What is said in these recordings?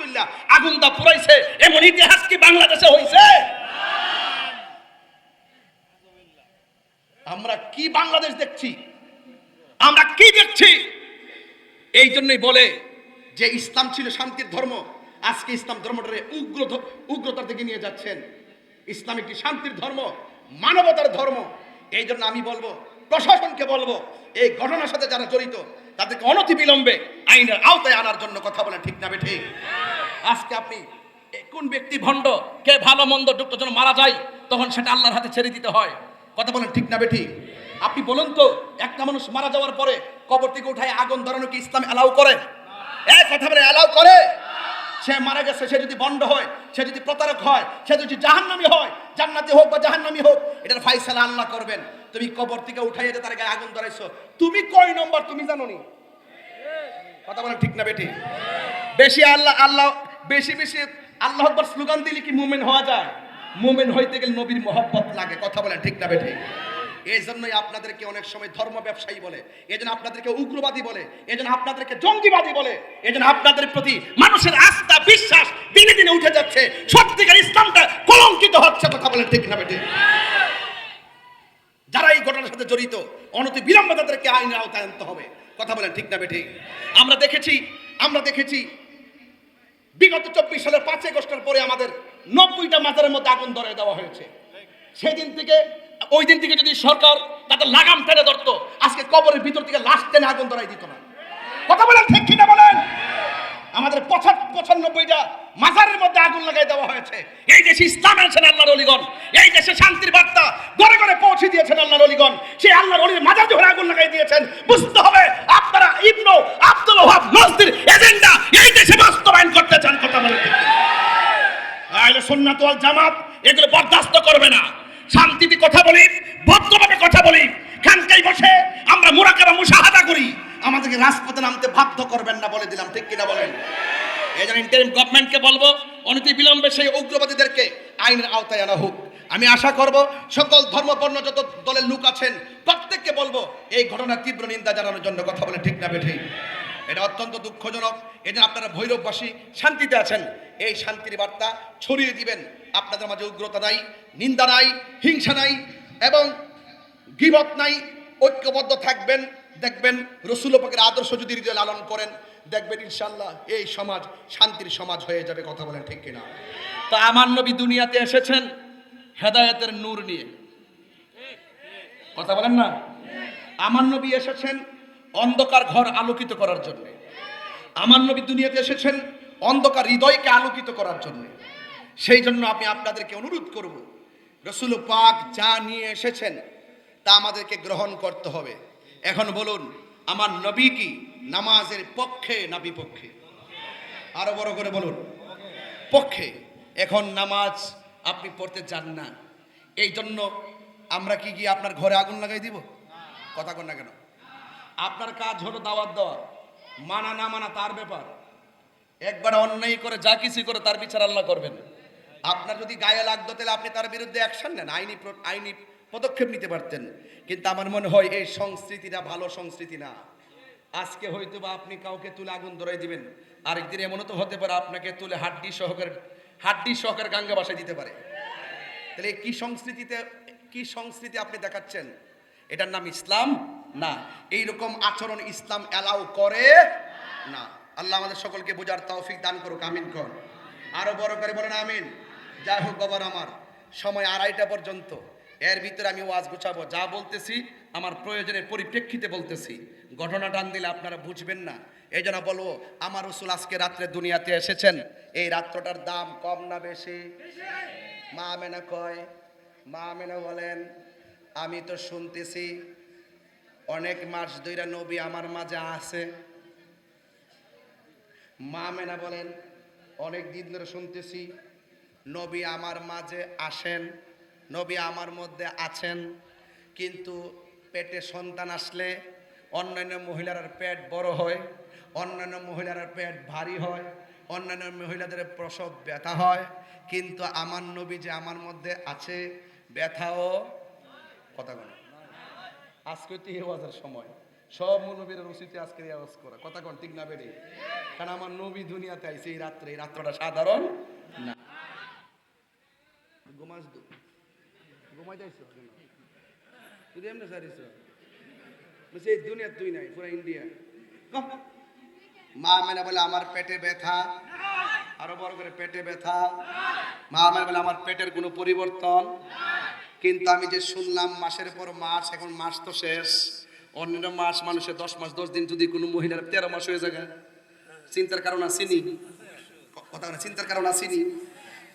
তুললা আগুন দা পুরাইছে এমন ইতিহাস কি বাংলাদেশে হয়েছে আমরা কি বাংলাদেশ দেখছি? আমরা কি দেখছি? এই জন্যই বলে যে ইসলাম ছিল শান্তির ধর্ম আজকে ইসলাম ধর্মটারে উগ্র উগ্রতার দিকে নিয়ে যাচ্ছেন। ইসলাম একটি শান্তির ধর্ম মানবতার ধর্ম। এই জন্য আমি বলব প্রশাসনকে বলব এই ঘটনার সাথে যারা জড়িত তাদেরকে অনতি বিলম্বে আইনের আওতায় আনার জন্য কথা বলে, ঠিক না ঠিক আজকে আপনি কোন ব্যক্তি ভণ্ড, কে ভালো মন্দ দুটো জন মারা যায়, তখন সেটা আল্লাহর হাতে ছেড়ে দিতে হয়। কথা বলেন, ঠিক না বেঠি? আপনি বলুন তো, একটা মানুষ মারা যাওয়ার পরে কবর থেকে উঠায় আগুন ধরানো কি ইসলাম অ্যালাউ করে? এক কথা বলে, অ্যালাউ করে? সে মারা গেছে, সে যদি বন্ড হয়, সে যদি প্রতারক হয়, সে যদি জাহান্নামি হয়, জান্নাতি হোক বা জাহান্নামি হোক, এটার ফাইসালা আল্লাহ করবেন। তুমি কবর থেকে উঠাই তার গায়ে আগুন ধরাইছো, তুমি কয় নম্বর তুমি জানো নি কথা বলেন ঠিক না বেটি? বেশি আল্লাহ আল্লাহ, বেশি বেশি আল্লাহ আকবার স্লোগান দিলে কি মুমেন হওয়া যায়? মুমেন হইতে গেলে নবীর মহব্বত লাগে, কথা বলেন ঠিক না বেটি? এই জন্যই আপনাদেরকে অনেক সময় ধর্ম ব্যবসায়ী বলে এই জন্য আপনাদেরকে উগ্রবাদী বলে এই জন্য আপনাদেরকে জঙ্গিবাদী বলে এই জন্য আপনাদের প্রতি মানুষের আস্থা, বিশ্বাস দিনে দিনে উঠে যাচ্ছে। সত্যিকার ইসলামটা কলঙ্কিত হচ্ছে, কথা বলেন ঠিক না বেটি? সাথে জড়িত, অনতি বিলম্বে তাদেরকে আইনের আওতায় আনতে হবে। কথা বলেন ঠিক না বেঠি? আমরা দেখেছি আমরা দেখেছি, বিগত চব্বিশ সালের পাঁচ আগস্টের পরে আমাদের নব্বইটা মাজারের মধ্যে আগুন ধরে দেওয়া হয়েছে। সেই দিন থেকে, ওই দিন থেকে যদি সরকার তাদের লাগাম টেনে ধরতো, আজকে কবরের ভিতর থেকে লাশ টেনে আগুন ধরাই দিত না। কথা বলেন ঠিক কিনা বলেন? আমাদের পঁচা- পঁচানব্বইটা মাজারের মধ্যে আগুন লাগাই দেওয়া হয়েছে। এই দেশে ইসলাম আনছেন আল্লাহর অলিগণ। এই দেশে শান্তির বার্তা ঘরে ঘরে পৌঁছে দিয়েছেন আল্লাহর অলিগণ। সেই আল্লাহর অলির মাজার ধরে আগুন লাগাই দিয়েছেন। বুঝতে হবে আপনারা ইবনু আব্দুল ওহাব নজদির এজেন্ডা এই দেশে বাস্তবায়ন করতে চান কথা বলে। আহলে সুন্নাত ওয়াল জামাত এগুলো বরদাস্ত করবে না। শান্তিতে কথা বলি ভদ্রভাবে কথা বলি খানকাই বসে আমরা মুরাকাবা মুশাহাদা করি আমাদেরকে রাজপথে নামতে বাধ্য করবেন না বলে দিলাম, ঠিক কিনা বলেন? এই জন্য ইন্টারিম গভর্নমেন্টকে বলব অনতি বিলম্বে সেই উগ্রবাদীদেরকে আইনের আওতায় আনা হোক। আমি আশা করব, সকল ধর্মবর্ণ যত দলের লোক আছেন, প্রত্যেককে বলব, এই ঘটনার তীব্র নিন্দা জানানোর জন্য কথা বলে, ঠিক না বেঠে? এটা অত্যন্ত দুঃখজনক। এটা আপনারা ভৈরববাসী শান্তিতে আছেন। এই শান্তির বার্তা ছড়িয়ে দিবেন। আপনাদের মাঝে উগ্রতা নাই, নিন্দা নাই, হিংসা নাই, এবং গিবত নাই, ঐক্যবদ্ধ থাকবেন। দেখবেন রসুল পাকের আদর্শ যদি হৃদয় লালন করেন, দেখবেন ইনশাল্লাহ এই সমাজ, শান্তির সমাজ হয়ে যাবে, কথা বলেন ঠিক কিনা? তা আমার নবী দুনিয়াতে এসেছেন হেদায়তের নূর নিয়ে। কথা বলেন না? আমার নবী এসেছেন অন্ধকার ঘর আলোকিত করার জন্য। আমার নবী দুনিয়াতে এসেছেন অন্ধকার হৃদয়কে আলোকিত করার জন্য। সেই জন্য আমি আপনাদেরকে অনুরোধ করব, রসুল পাক যা নিয়ে এসেছেন, তা আমাদেরকে গ্রহণ করতে হবে। এখন বলুন, আমার নবী কি নামাজের পক্ষে না বিপক্ষে? আরও বড় করে বলুন, পক্ষে। এখন নামাজ আপনি পড়তে চান না। এই জন্য আমরা কি গিয়ে আপনার ঘরে আগুন লাগাই দিব? কথা কন না কেন। আপনার কাজ হলো দাওয়াত দেওয়া। মানা না মানা তার ব্যাপার। একবার অন্যায় করে যা কিছু করে তার বিচার আল্লাহ করবেন। আপনার যদি গায়ে লাগতো তাহলে আপনি তার বিরুদ্ধে অ্যাকশন নেন। আইনি আইনি পদক্ষেপ নিতে পারতেন। কিন্তু আমার মনে হয় এই সংস্কৃতিটা ভালো সংস্কৃতি না। আজকে হয়তো বা আপনি কাউকে তুলে আগুন ধরাই দিবেন। আরেকদিন এমনও তো হতে পারে আপনাকে তুলে হাড্ডি সহকারে হাড্ডি সহকারে গাঙ্গা বাসায় দিতে পারে। তাহলে কি সংস্কৃতিতে কি সংস্কৃতি আপনি দেখাচ্ছেন? এটার নাম ইসলাম? না। এই রকম আচরণ ইসলাম অ্যালাউ করে না। আল্লাহ আমাদের সকলকে বোঝার তৌফিক দান করুক, আমিন কর। আরও বড় করে বলেন আমিন। যাই হোক, বাবার আমার। সময় আড়াইটা পর্যন্ত। এর ভিতরে আমি ওয়াজ গুছাবো। যা বলতেছি, আমার প্রয়োজনের পরিপ্রেক্ষিতে বলতেছি। ঘটনা টান দিলে আপনারা বুঝবেন না। এই জন্য বলব, আমার রসুল আজকে রাত্রে দুনিয়াতে এসেছেন। এই রাত্রটার দাম কম না বেশি? মা মেনা কয়? মা মেনা বলেন, আমি তো শুনতেছি, অনেক মাস দুইরা নবী আমার মাঝে আছে। মা মেনা বলেন, অনেক দিন ধরে শুনতেছি, নবী আমার মাঝে আসেন। নবী আমার মধ্যে আছেন, কিন্তু পেটে সন্তান আসলে অন্যান্য মহিলার পেট বড় হয়, অন্যান্য মহিলার পেট ভারী হয়, অন্যান্য মহিলাদের প্রসব ব্যথা হয়, কিন্তু আমার নবী যে আমার মধ্যে আছে, ব্যথাও কথা বলে আজকে তো এই আওয়াজের সময়। সব নবীর রসিতে আজকে এই আওয়াজ করা। কথা কোন, ঠিক না বেড়ে? কারণ আমার নবী দুনিয়াতে আইছে, এই রাত্রে। এই রাত্রটা সাধারণ না। ঘুমাস ঘুমাই যাইছ নাই, পুরো ইন্ডিয়া মা মানে বলে, আমার পেটে ব্যথা। আরও বড় করে, পেটে ব্যথা। মা মানে বলে, আমার পেটের কোনো পরিবর্তন। কিন্তু আমি যে শুনলাম, মাসের পর মাস, এখন মাস তো শেষ। অন্যান্য মাস, মানুষের দশ মাস, দশ দিন যদি কোনো মহিলার তেরো মাস হয়ে যায়, চিন্তার কারণ আসেনি কথা চিন্তার কারণ আসেনি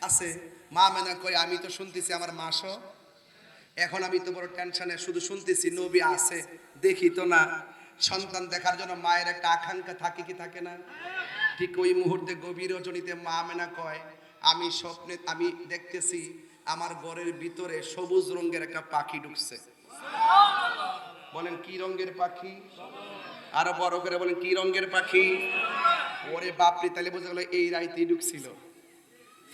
আছে। মা মেনা কই আমি তো শুনতেছি আমার মাসও এখন আমি তো বড় টেনশনে শুধু শুনতেছি, নবী আছে, দেখি তো না। সন্তান দেখার জন্য মায়ের একটা আকাঙ্ক্ষা থাকে কি থাকে না? ঠিক ওই মুহূর্তে গভীর রজনীতে মা মেনা কয়, আমি স্বপ্নে, আমি দেখতেছি আমার ঘরের ভিতরে সবুজ রঙের একটা পাখি ঢুকছে। বলেন, কি রঙের পাখি? আরও বড় করে বলেন, কি রঙের পাখি? ওরে বাপরে তাহলে বোঝা গেল এই রাইতেই ঢুকছিল।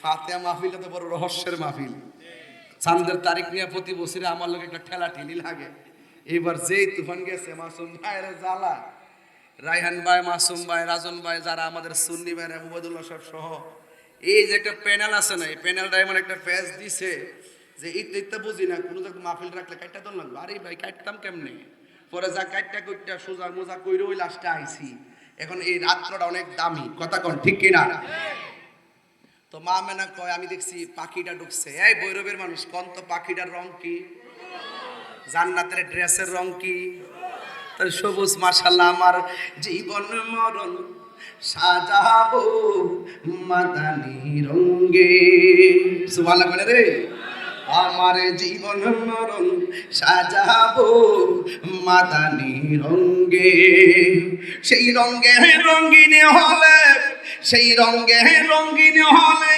ফাতেহা মাহফিলটা তো বড় রহস্যের মাহফিল। চান্দের তারিখ নিয়ে প্রতি বছরে আমার লোক একটা ঠেলা ঠেলি লাগে। এবার যেই তুফান গেছে, মাসুম ভাইয়ের জ্বালা। রায়হান ভাই, মাসুম ভাই, রাজন ভাই, যারা আমাদের সুন্নি ভাই মুবাদুল্লাহ সব সহ, এই যে একটা প্যানেল আছে না, এই প্যানেলটা এমন একটা ফেস দিছে যে ইত্যা ইত্যা বুঝি না, কোনো জায়গায় মাহফিল রাখলে কাটটা তো লাগবে। আরে ভাই কাটতাম কেমনে? পরে যা কাটটা কুটটা সোজা মোজা কইরে ওই লাস্টে আইছি। এখন এই রাত্রটা অনেক দামি, কথা কন ঠিক কিনা? তো মা মেনা কয়, আমি দেখছি পাখিটা ঢুকছে। এই বৈরবের মানুষ, কোন তো পাখিটার রং কি? জান্নাতের ড্রেসের রং কি? সবুজ মাশাল্লাহ আমার জীবন মরণ সাজাবো মাদানি রঙ্গে বলে রে? আমার জীবন মরণ সাজাবো মাদানি রঙ্গে সেই রঙ্গে রঙ্গিন হলে সেই রঙ্গে রঙ্গিন হলে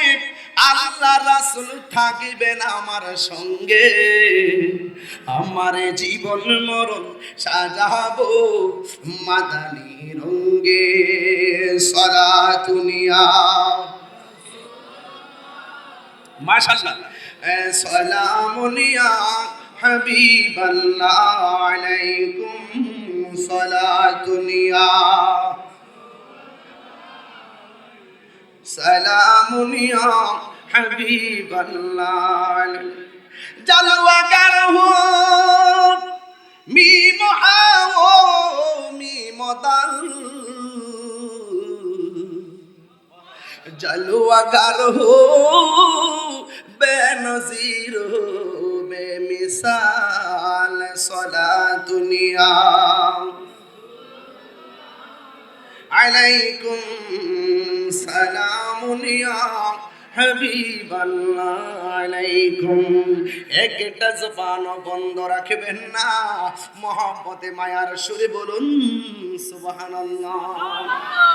আল্লাহ রাসুল থাকিবেন আমার সঙ্গে। আমার জীবন মরণ সাজাবো মাদানি রঙ্গে সরা দুনিয়া। মাশাল্লাহ সালামুনিয়া হাবিবাল্লাহ আলাইকুম সালাতুনিয়া সালামুনিয়া হাবিবাল্লাহ। জালওয়া করহু মি মহাও মি মদাল জলুয়াগার হো বেনজির হো বেমিসাল সলা দুনিয়া আলাইকুম সালামুনিয়া হাবিবাল্লাহ আলাইকুম। একটা জবান বন্ধ রাখবেন না। মহব্বতে মায়ার সুরে বলুন সুবহানাল্লাহ।